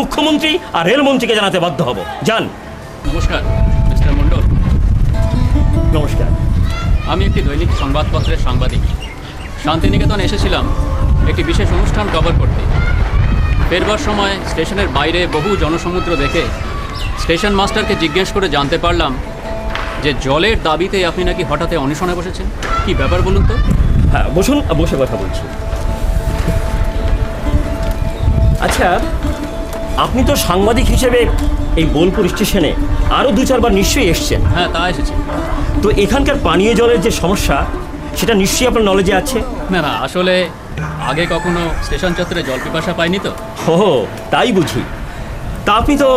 মুখ্যমন্ত্রী আর রেলমন্ত্রীকে জানাতে বাধ্য হব। যান। নমস্কার মিস্টার মণ্ডল। নমস্কার। আমি একটি দৈনিক সংবাদপত্রের সাংবাদিক। শান্তিনিকেতন এসেছিলাম একটি বিশেষ অনুষ্ঠান কভার করতে। ফেরবার সময় স্টেশনের বাইরে বহু জনসমুদ্র দেখে স্টেশন মাস্টারকে জিজ্ঞেস করে জানতে পারলাম যে জলের দাবিতে আপনি নাকি হঠাৎ অনশনে বসেছেন। কি ব্যাপার বলুন তো? হ্যাঁ বসুন বসে কথা বলছি। আচ্ছা আপনি তো সাংবাদিক হিসেবে এই বোলপুর স্টেশনে আরও দু চারবার নিশ্চয়ই এসছেন। হ্যাঁ তা এসেছি। তো এখানকার পানীয় জলের যে সমস্যা সেটা নিশ্চয়ই আপনার নলেজে আছে? না না আসলে আগে কখনো স্টেশন চত্বরে জল পিপাসা পাইনি তো? ও তাই বুঝি। তা আপনি তো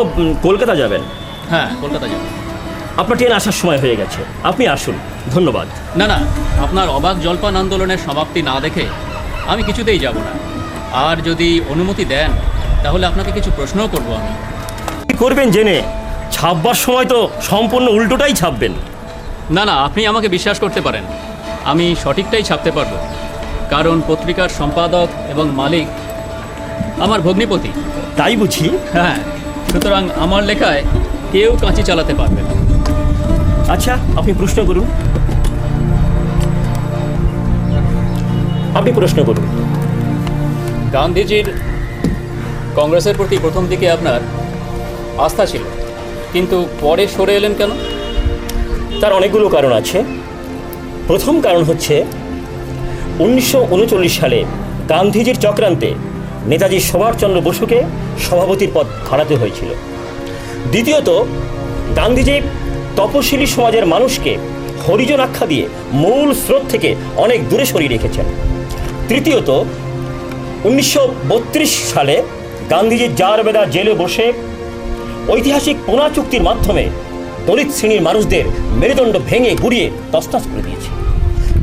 কলকাতা যাবেন। হ্যাঁ কলকাতা যাবেন আপনার ট্রেন আসার সময় হয়ে গেছে। আপনি আসুন। ধন্যবাদ। না না আপনার অবাক জলপান আন্দোলনের সমাপ্তি না দেখে আমি কিছুতেই যাব না। আর যদি অনুমতি দেন তাহলে আপনাকে কিছু প্রশ্নও করব আমি। কি করবেন জেনে? ছাপবার সময় তো সম্পূর্ণ উল্টোটাই ছাপবেন। না না আপনি আমাকে বিশ্বাস করতে পারেন। আমি সঠিকটাই ছাপতে পারব। কারণ পত্রিকার সম্পাদক এবং মালিক আমার ভগ্নিপতি। তাই বুঝি? হ্যাঁ সুতরাং আমার লেখায় কেউ কাঁচি চালাতে পারবে না। আচ্ছা আপনি প্রশ্ন করুন। আপনি প্রশ্ন করুন। গান্ধীজির কংগ্রেসের প্রতি প্রথম দিকে আপনার আস্থা ছিল, কিন্তু পরে সরে এলেন কেন? তার অনেকগুলো কারণ আছে। প্রথম কারণ হচ্ছে, উনিশশো উনচল্লিশ সালে গান্ধীজির চক্রান্তে নেতাজি সুভাষচন্দ্র বসুকে সভাপতির পদ হারাতে হয়েছিল। দ্বিতীয়ত, গান্ধীজি তপশিলি সমাজের মানুষকে হরিজন আখ্যা দিয়ে মূল স্রোত থেকে অনেক দূরে সরিয়ে রেখেছেন। তৃতীয়ত, উনিশশো বত্রিশ সালে গান্ধীজি জার বেদা জেলে বসে ঐতিহাসিক পোনা চুক্তির মাধ্যমে দলিত শ্রেণির মানুষদের মেরুদণ্ড ভেঙে গুড়িয়ে তসতাস করে দিয়েছে।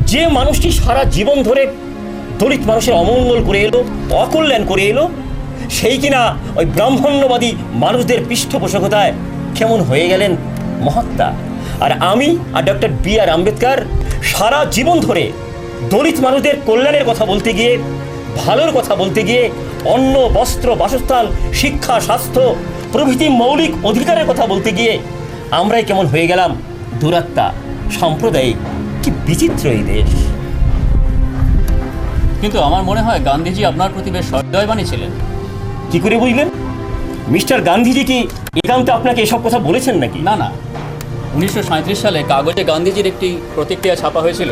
যে মানুষটি সারা জীবন ধরে দলিত মানুষের অমঙ্গল করে এলো, অকল্যাণ করে এলো, সেই কিনা ওই ব্রাহ্মণ্যবাদী মানুষদের পৃষ্ঠপোষকতায় কেমন হয়ে গেলেন মহাত্মা। আর আমি আর ডক্টর বি আর আম্বেদকর সারা জীবন ধরে দলিত মানুষদের কল্যাণের কথা বলতে গিয়ে ভালোর কথা বলতে গিয়ে অন্ন বস্ত্র বাসস্থান শিক্ষা স্বাস্থ্য প্রভৃতি মৌলিক অধিকারের কথা বলতে গিয়ে আমরাই কেমন হয়ে গেলাম দুরাত্মা সাম্প্রদায়িক। কি বিচিত্র এই দেশ। কিন্তু আমার মনে হয় গান্ধীজি আপনার প্রতি বেশ সদয়বাণী ছিলেন। কি করে বুঝলেন মিস্টার গান্ধীজি কি একান্ত আপনাকে এসব কথা বলেছেন নাকি? না না। উনিশশো সাঁইত্রিশ সালে কাগজে গান্ধীজির একটি প্রতিক্রিয়া ছাপা হয়েছিল।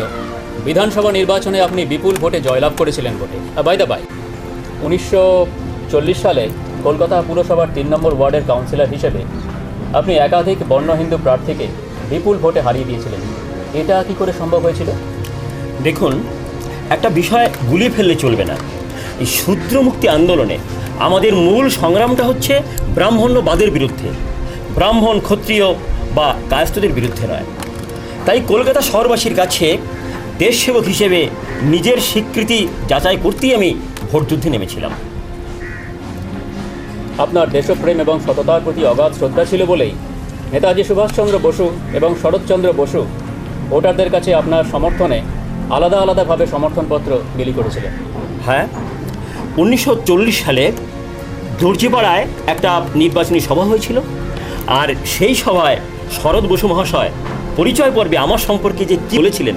বিধানসভা নির্বাচনে আপনি বিপুল ভোটে জয়লাভ করেছিলেন বটে। বাই দা বাই উনিশশো চল্লিশ সালে কলকাতা পুরসভার তিন নম্বর ওয়ার্ডের কাউন্সিলর হিসেবে আপনি একাধিক বর্ণ হিন্দু প্রার্থীকে বিপুল ভোটে হারিয়ে দিয়েছিলেন। এটা কি করে সম্ভব হয়েছিল? দেখুন, একটা বিষয় গুলিয়ে ফেললে চলবে না। এই শূদ্র মুক্তি আন্দোলনে আমাদের মূল সংগ্রামটা হচ্ছে ব্রাহ্মণ্যবাদের বিরুদ্ধে। ব্রাহ্মণ ক্ষত্রিয় বা কায়স্থদের বিরুদ্ধে নয়। তাই কলকাতা শহরবাসীর কাছে দেশসেবক হিসেবে নিজের স্বীকৃতি যাচাই করতেই আমি ভোটযুদ্ধে নেমেছিলাম। আপনার দেশপ্রেম এবং সততার প্রতি অগাধ শ্রদ্ধা ছিল বলেই নেতাজি সুভাষচন্দ্র বসু এবং শরৎচন্দ্র বসু ভোটারদের কাছে আপনার সমর্থনে আলাদা আলাদাভাবে সমর্থনপত্র বিলি করেছিলেন। হ্যাঁ উনিশশো চল্লিশ সালে দর্জিপাড়ায় একটা নির্বাচনী সভা হয়েছিল আর সেই সভায় শরৎ বসু মহাশয় পরিচয় পর্বে আমার সম্পর্কে যে কী বলেছিলেন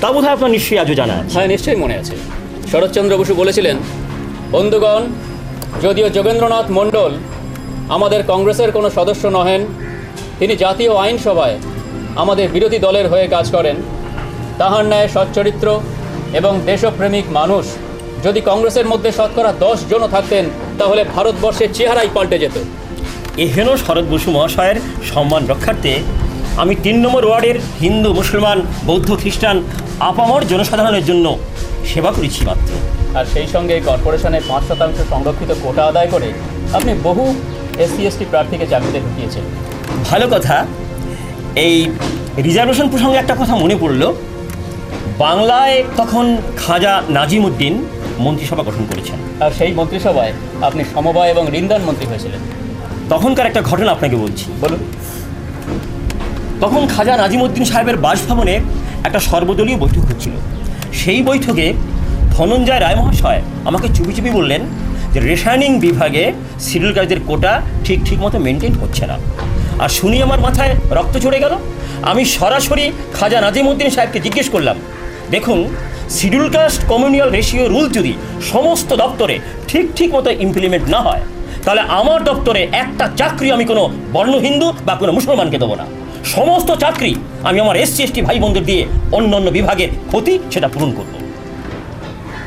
তা বোধহয় আপনার নিশ্চয়ই আজও জানা আছে। হ্যাঁ নিশ্চয়ই মনে আছে। শরৎচন্দ্র বসু বলেছিলেন বন্ধুগণ যদিও যোগেন্দ্রনাথ মণ্ডল আমাদের কংগ্রেসের কোনো সদস্য নহেন তিনি জাতীয় আইনসভায় আমাদের বিরোধী দলের হয়ে কাজ করেন তাহার ন্যায় সচ্চরিত্র এবং দেশপ্রেমিক মানুষ যদি কংগ্রেসের মধ্যে শতকরা দশ জনও থাকতেন তাহলে ভারতবর্ষের চেহারাই পাল্টে যেত। এহেন শরৎ বসু মহাশয়ের সম্মান রক্ষার্থে আমি তিন নম্বর ওয়ার্ডের হিন্দু মুসলমান বৌদ্ধ খ্রিস্টান আপামর জনসাধারণের জন্য সেবা করেছি মাত্র। আর সেই সঙ্গে কর্পোরেশনের পাঁচ শতাংশ সংরক্ষিত কোটা আদায় করে আপনি বহু এসসি এসটি প্রার্থীকে চাকরিতে ঢুকিয়েছেন। ভালো কথা এই রিজার্ভেশন প্রসঙ্গে একটা কথা মনে পড়ল। বাংলায় তখন খাজা নাজিম উদ্দিন মন্ত্রিসভা গঠন করেছেন। আর সেই মন্ত্রিসভায় আপনি সমবায় এবং ঋণদান মন্ত্রী হয়েছিলেন। তখনকার একটা ঘটনা আপনাকে বলছি। বলুন। তখন খাজা নাজিমুদ্দিন সাহেবের বাসভবনে একটা সর্বদলীয় বৈঠক হচ্ছিল। সেই বৈঠকে ধনঞ্জয় রায় মহাশয় আমাকে চুপি চুপি বললেন যে রেশানিং বিভাগে শিডিউল কাজদের কোটা ঠিক ঠিক মতো মেনটেন হচ্ছে না। আর শুনি আমার মাথায় রক্ত চড়ে গেল। আমি সরাসরি খাজা নাজিমুদ্দিন সাহেবকে জিজ্ঞেস করলাম, দেখুন schedule caste communal ratio rule যদি সমস্ত দপ্তরে ঠিক ঠিক মতো ইমপ্লিমেন্ট না হয়, তাহলে আমার দপ্তরে একটা চাকরি আমি কোনো বর্ণ হিন্দু বা কোনো মুসলমানকে দেবো না। সমস্ত চাকরি আমি আমার এসসি এসটি ভাই বোনদের দিয়ে অন্য অন্য বিভাগের ক্ষতি সেটা পূরণ করব।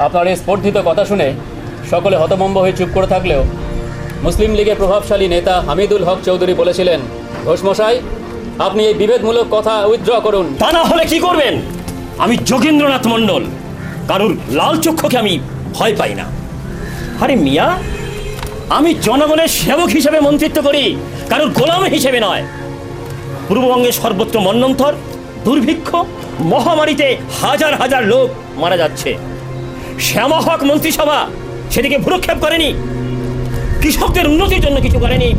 আপনার এই স্পর্ধিত কথা শুনে সকলে হতভম্ব হয়ে চুপ করে থাকলেও মুসলিম লীগের প্রভাবশালী নেতা হামিদুল হক চৌধুরী বলেছিলেন ঘোষমশাই আপনি এই বিভেদমূলক কথা উইথড্র করুন। তা না হলে কি করবেন? আমি যোগেন্দ্রনাথ মণ্ডল। কারুর লাল চক্ষুকে আমি ভয় পাই না। আরে মিয়া আমি জনগণের সেবক হিসেবে মন্ত্রিত্ব করি কারুর গোলাম হিসেবে নয়। পূর্ববঙ্গের সর্বত্র মন্নন্তর, দুর্ভিক্ষ, মহামারীতে হাজার হাজার লোক মারা যাচ্ছে। শ্যামা হক মন্ত্রিসভা সেদিকে ভ্রুক্ষেপ করেনি। কৃষকদের উন্নতির জন্য কিছু করেনি,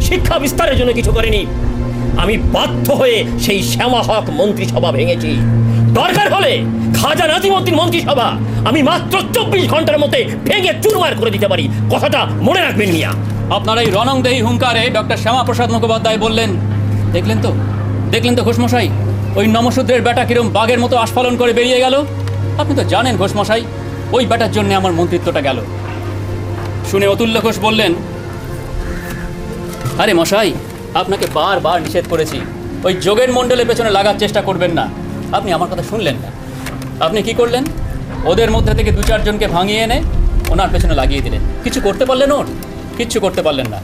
শিক্ষা বিস্তারের জন্য কিছু করেনি। আমি বাধ্য হয়ে সেই শ্যামা হক মন্ত্রিসভা ভেঙেছি। দরকার হলে খাজা নাজিমুদ্দিন মন্ত্রিসভা আমি মাত্র চব্বিশ ঘণ্টার মধ্যে ভেঙে চুরমার করে দিতে পারি। কথাটা মনে রাখবেন মিয়া। আপনার এই রণংদেহী হুঙ্কারে ডক্টর শ্যামাপ্রসাদ মুখোপাধ্যায় বললেন দেখলেন তো? দেখলেন তো ঘোষমশাই? ওই নমশূদ্রের বেটা কিরম বাঘের মতো আস্ফালন করে বেরিয়ে গেল? আপনি তো জানেন ঘোষমশাই, ওই বেটার জন্য আমার মন্ত্রিত্বটা গেল। শুনে অতুল্য ঘোষ বললেন, আরে মশাই, আপনাকে বারবার নিষেধ করেছি। ওই যোগের মণ্ডলের পেছনে লাগার চেষ্টা করবেন না। আপনি আমার কথা শুনলেন না। আপনি কি করলেন? ওদের মধ্যে থেকে দু চারজনকে ভাঙিয়ে এনে ওনার পেছনে লাগিয়ে দিলেন। কিছু করতে পারলেন ওর? কিচ্ছু করতে পারলেন না।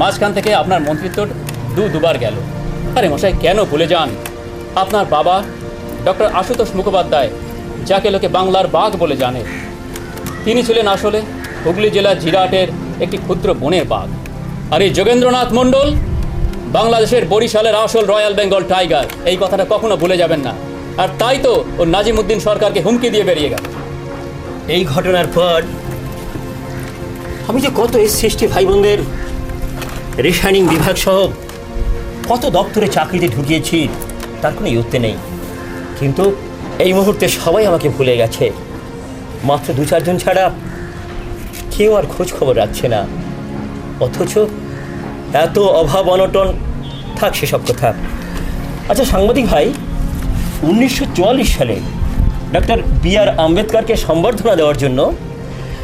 মাঝখান থেকে আপনার মন্ত্রিত্ব দু দুবার গেল। আরে মশাই কেন ভুলে যান? আপনার বাবা ডক্টর আশুতোষ মুখোপাধ্যায়, যাকে লোকে বাংলার বাঘ বলে জানে। তিনি ছিলেন আসলে হুগলি জেলার জিরাটের একটি ক্ষুদ্র বনের বাঘ। আর এই যোগেন্দ্রনাথ মণ্ডল বাংলাদেশের বরিশালের আসল রয়্যাল বেঙ্গল টাইগার। এই কথাটা কখনো ভুলে যাবেন না। আর তাই তো ও নাজিমুদ্দিন সরকারকে হুমকি দিয়ে বেরিয়ে গেল। এই ঘটনার পর আমি যে কত এস সৃষ্টি ভাই বোনদের রেশানিং বিভাগ সহ কত দপ্তরে চাকরিতে ঢুকিয়েছি, তার কোনো ইয়ত্তে নেই। কিন্তু এই মুহূর্তে সবাই আমাকে ভুলে গেছে। মাত্র দু চারজন ছাড়া কেউ আর খোঁজ খবর রাখছে না। অথচ এত অভাব, অনটন, থাক সেসব কথা। আচ্ছা সাংবাদিক ভাই, উনিশশো চুয়াল্লিশ সালে ডক্টর বি আর আম্বেদকরকে সম্বর্ধনা দেওয়ার জন্য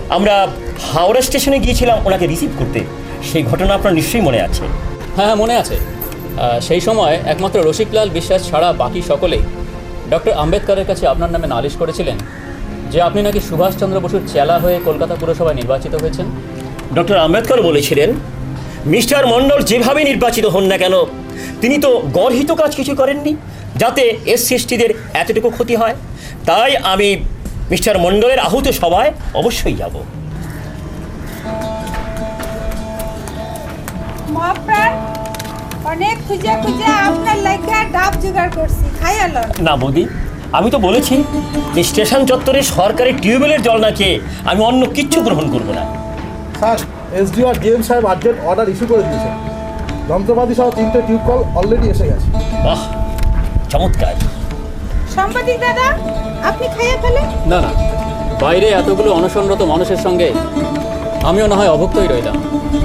আমরা হাওড়া স্টেশনে গিয়েছিলাম ওনাকে রিসিভ করতে। সেই ঘটনা আপনার নিশ্চয়ই মনে আছে। হ্যাঁ হ্যাঁ মনে আছে। সেই সময় একমাত্র রসিকলাল বিশ্বাস ছাড়া বাকি সকলেই ডক্টর আম্বেদকরের কাছে আপনার নামে নালিশ করেছিলেন যে আপনি নাকি সুভাষচন্দ্র বসুর চেলা হয়ে কলকাতা পুরসভায় নির্বাচিত হয়েছেন? ডক্টর আম্বেদকর বলেছিলেন মিস্টার মণ্ডল যেভাবে নির্বাচিত হন না কেন তিনি তো গর্হিত কাজ কিছু করেননি যাতে এস এসটিদের এতটুকু ক্ষতি হয়। তাই আমি মিস্টার মণ্ডলের আহুত সভায় অবশ্যই যাব। মহাপ্রাণ অনেক খুঁজে খুঁজে আপনার লাগে ডাব জোগাড় করছি। খাই আলো। না বৌদি আমি তো বলেছি যে স্টেশন চত্বরে সরকারি টিউবওয়েলের জল না খেয়ে আমি অন্য কিচ্ছু গ্রহণ করব না। স্যার এসডিও আর ডিএম সাহেব আর্জেন্ট অর্ডার ইস্যু করে দিয়েছে যন্ত্রপাতি সহ তিনটে টিউব কল অলরেডি এসে গেছে। বাহ চমৎকার। সাংবাদিক দাদা আপনি খাইয়ে ফেলে না না। বাইরে এতগুলো অনশনরত মানুষের সঙ্গে আমিও না হয় অভুক্তই রইলাম।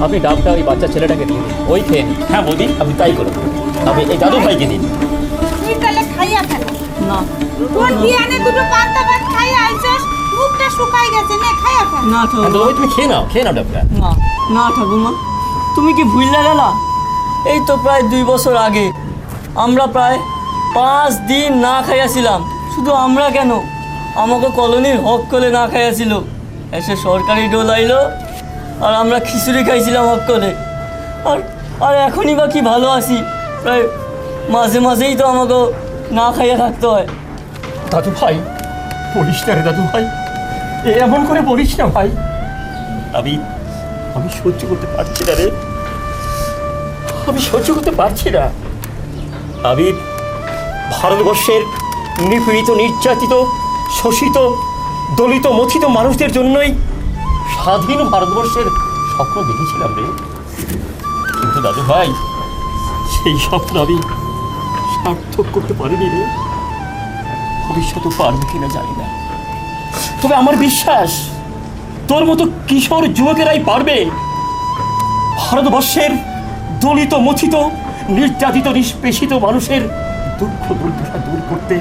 আপনি ডাবটা ওই বাচ্চা ছেলেটাকে দিন। ওই খেয়ে নিন। হ্যাঁ বৌদি। আপনি তাই করুন আমি এই দাদু ভাইকে দিন। না। তোর বিয়ানে দুটো পান্তা ভাত খাইয়া আইছস? মুখটা শুকাই গেছে নে খাইয়া ফেল। না ঠাকুমা। দাদু ভাই তুমি খেয়ে নাও খেয়ে নাও ডাবটা। না না ঠাকুমা। তুমি কি ভুললে গেলা এই তো প্রায় দুই বছর আগে আমরা প্রায় পাঁচ দিন না খাইয়াছিলাম। শুধু আমরা কেন? আমাকে কলোনির হক করে না খাইয়াছিল। এসে সরকারি ডোল আইলো আর আমরা খিচুড়ি খাইছিলাম হক করে আর আর এখনই বা কি ভালো আছি। প্রায় মাঝে মাঝেই তো আমাকে না খাইয়ে থাকতে হয়। দাদু ভাই, বলিস না রে দাদু ভাই। এ এমন করে বলিস না ভাই। আমি আমি সহ্য করতে পারছি না রে। আমি সহ্য করতে পারছি না। আমি ভারতবর্ষের নিপীড়িত, নির্যাতিত, শোষিত, দলিত, মথিত মানুষদের জন্যই স্বাধীন ভারতবর্ষের স্বপ্ন দেখেছিলাম রে। কিন্তু দাদু ভাই, সেই স্বপ্ন আমি সার্থক করতে পারিনি রে। ভবিষ্যতে পারবে কিনা জানি না। তবে আমার বিশ্বাস, তোর মতো কিশোর যুবকেরাই পারবে ভারতবর্ষের দলিত, মথিত, নির্যাতিত, নিষ্পেষিত মানুষের দুঃখ দুর্দশা দূর করতে।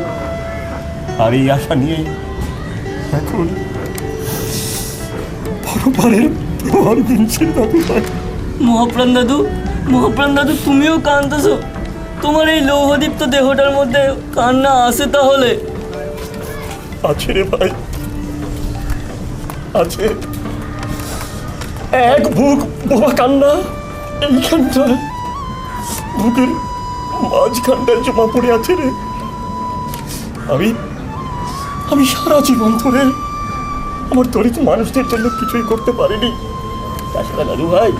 আর এই আশা নিয়ে এখন দিনছে দাদু ভাই মহাপ্রাণ দাদু মহাপ্রাণ দাদু তুমিও কাঁদতেছো? তোমার এই লৌহদীপ্ত দেহটার মধ্যে কান্না আসে তাহলে? আছে রে ভাই। আছে। এক বুক বোবা কান্না এইখানটায় বুকের মাঝখানটায় জমা পড়ে আছে রে। আমি আমি সারা জীবন ধরে আমার দরিদ্র মানুষদের জন্য কিছুই করতে পারিনি। তাছাড়া দাদু ভাই,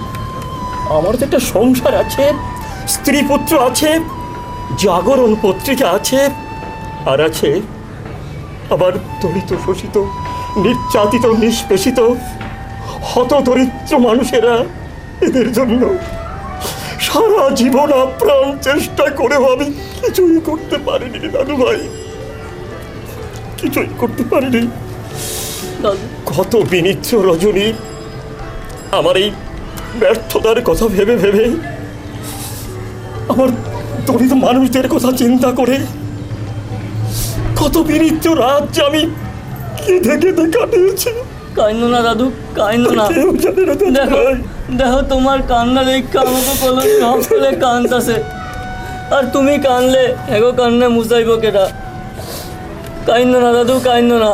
আমার তো একটা সংসার আছে, স্ত্রী পুত্র আছে, জাগরণ পত্রিকা আছে, আর আছে আবার দলিত শোষিত, নির্যাতিত, নিষ্পেষিত, হত দরিদ্র মানুষেরা এদের জন্য সারা জীবন আপ্রাণ চেষ্টা করেও আমি কিছুই করতে পারিনি দাদু ভাই। কিছুই করতে পারিনি। কত বিনিত্র রজনী আমার এই ব্যর্থতার কথা ভেবে ভেবে। আমার দলিত মানুষদের কথা চিন্তা করে কত বিনিত্র রাত যে আমি কেঁদে কেঁদে কাটিয়েছি কাইন্দ না দাদু কাইন্দ না দেখো দেখো তোমার কান্না দেখে আমাকে কলম সব করে কান্দতেছে আর তুমি কানলে এগো কান্না মুসাইব কেটা কাইন্দ না দাদু কাইন্দ না।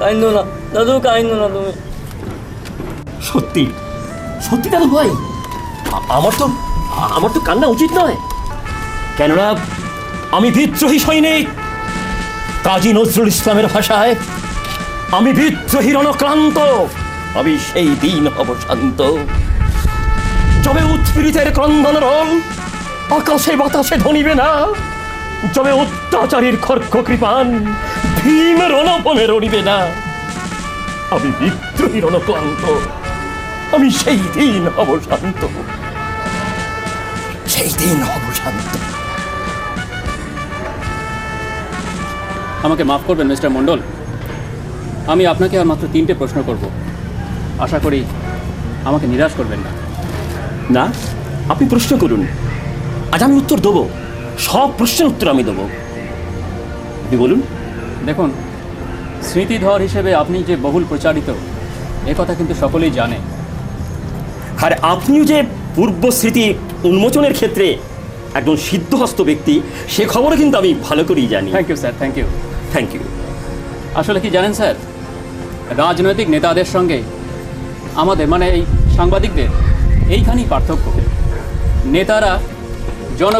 কাইন্দ না দাদু না তুমি। সত্যি? সত্যি দাদু ভাই? আমার তো আমার তো কান্না উচিত নয়। কেননা, আমি বিদ্রোহী সৈনিক। কাজী নজরুল ইসলামের ভাষায়, আমি বিদ্রোহী রণক্রান্ত। আমি সেই দিন হব শান্ত। যবে উৎপীড়িতের ক্রন্দন রং, আকাশে বাতাসে ধনিবে না। যবে অত্যাচারীর খর্ক কৃপান ভীম রণপমে রণিবে না আমি বিদ্রোহী রণক্লান্ত আমি সেই দিন হব শান্ত। সেই দিন হব শান্ত। আমাকে মাফ করবেন মিস্টার মণ্ডল। আমি আপনাকে আর মাত্র তিনটে প্রশ্ন করব। আশা করি আমাকে নিরাশ করবেন না। না আপনি প্রশ্ন করুন। আজ আমি উত্তর দেবো। সব প্রশ্নের উত্তর আমি দেবো। আপনি বলুন। দেখুন স্মৃতিধর হিসেবে আপনি যে বহুল প্রচারিত এ কথা কিন্তু সকলেই জানে। আর আপনিও যে পূর্ব স্মৃতি উন্মোচনের ক্ষেত্রে একজন সিদ্ধহস্ত ব্যক্তি সে খবরও কিন্তু আমি ভালো করেই জানি। Thank you sir thank you thank you আসলে কি জানেন স্যার রাজনৈতিক নেতাদের সঙ্গে আমাদের মানে এই সাংবাদিকদের এইখানেই পার্থক্য। নেতারা জন